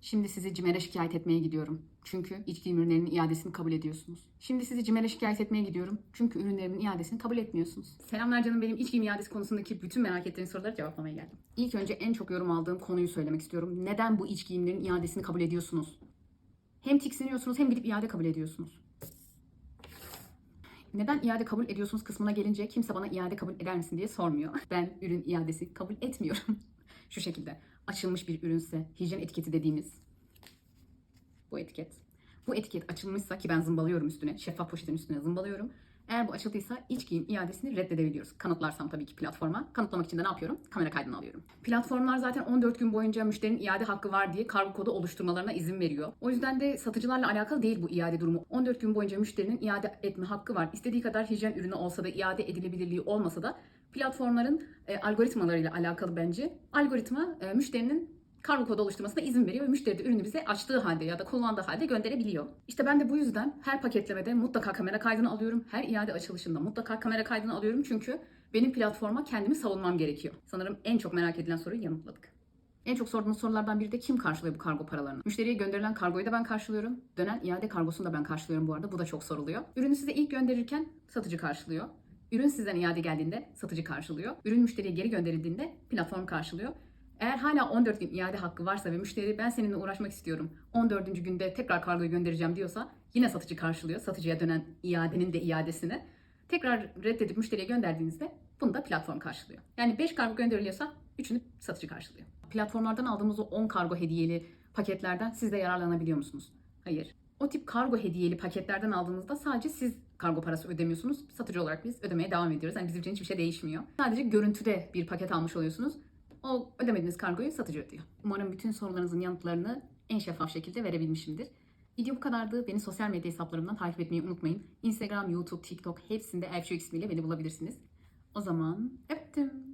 Şimdi sizi CİMER'e şikayet etmeye gidiyorum. Çünkü içki ürünlerinin iadesini kabul ediyorsunuz. Şimdi sizi CİMER'e şikayet etmeye gidiyorum. Çünkü ürünlerimin iadesini kabul etmiyorsunuz. Selamlar canım benim içki iadesi konusundaki bütün merak ettiğiniz soruları cevaplamaya geldim. İlk önce en çok yorum aldığım konuyu söylemek istiyorum. Neden bu içki ürünlerinin iadesini kabul ediyorsunuz? Hem tiksiniyorsunuz hem gidip iade kabul ediyorsunuz. Neden iade kabul ediyorsunuz kısmına gelince kimse bana iade kabul eder misin diye sormuyor. Ben ürün iadesi kabul etmiyorum. Şu şekilde açılmış bir ürünse hijyen etiketi dediğimiz bu etiket. Bu etiket açılmışsa ki ben zımbalıyorum üstüne, şeffaf poşetin üstüne zımbalıyorum. Eğer bu açıldıysa iç giyim iadesini reddedebiliyoruz. Kanıtlarsam tabii ki platforma. Kanıtlamak için de ne yapıyorum? Kamera kaydını alıyorum. Platformlar zaten 14 gün boyunca müşterinin iade hakkı var diye kargo kodu oluşturmalarına izin veriyor. O yüzden de satıcılarla alakalı değil bu iade durumu. 14 gün boyunca müşterinin iade etme hakkı var. İstediği kadar hijyen ürünü olsa da iade edilebilirliği olmasa da platformların e, algoritmalarıyla alakalı bence. Algoritma e, müşterinin kargo kodu oluşturmasına izin veriyor ve müşteri de ürünü bize açtığı halde ya da kullandığı halde gönderebiliyor. İşte ben de bu yüzden her paketlemede mutlaka kamera kaydını alıyorum. Her iade açılışında mutlaka kamera kaydını alıyorum çünkü benim platforma kendimi savunmam gerekiyor. Sanırım en çok merak edilen soruyu yanıtladık. En çok sorduğunuz sorulardan biri de kim karşılıyor bu kargo paralarını? Müşteriye gönderilen kargoyu da ben karşılıyorum. Dönen iade kargosunu da ben karşılıyorum bu arada. Bu da çok soruluyor. Ürünü size ilk gönderirken satıcı karşılıyor. Ürün sizden iade geldiğinde satıcı karşılıyor. Ürün müşteriye geri gönderildiğinde platform karşılıyor. Eğer hala 14 gün iade hakkı varsa ve müşteri ben seninle uğraşmak istiyorum 14. günde tekrar kargoyu göndereceğim diyorsa yine satıcı karşılıyor. Satıcıya dönen iadenin de iadesini. Tekrar reddedip müşteriye gönderdiğinizde bunu da platform karşılıyor. Yani 5 kargo gönderiliyorsa 3'ünü satıcı karşılıyor. Platformlardan aldığımız o 10 kargo hediyeli paketlerden siz de yararlanabiliyor musunuz? Hayır. O tip kargo hediyeli paketlerden aldığınızda sadece siz kargo parası ödemiyorsunuz. Satıcı olarak biz ödemeye devam ediyoruz. Yani bizim için hiçbir şey değişmiyor. Sadece görüntüde bir paket almış oluyorsunuz. O ödemediğiniz kargoyu satıcı ödüyor. Umarım bütün sorularınızın yanıtlarını en şeffaf şekilde verebilmişimdir. Video bu kadardı. Beni sosyal medya hesaplarımdan takip etmeyi unutmayın. Instagram, YouTube, TikTok hepsinde Elfşu ismiyle beni bulabilirsiniz. O zaman öptüm.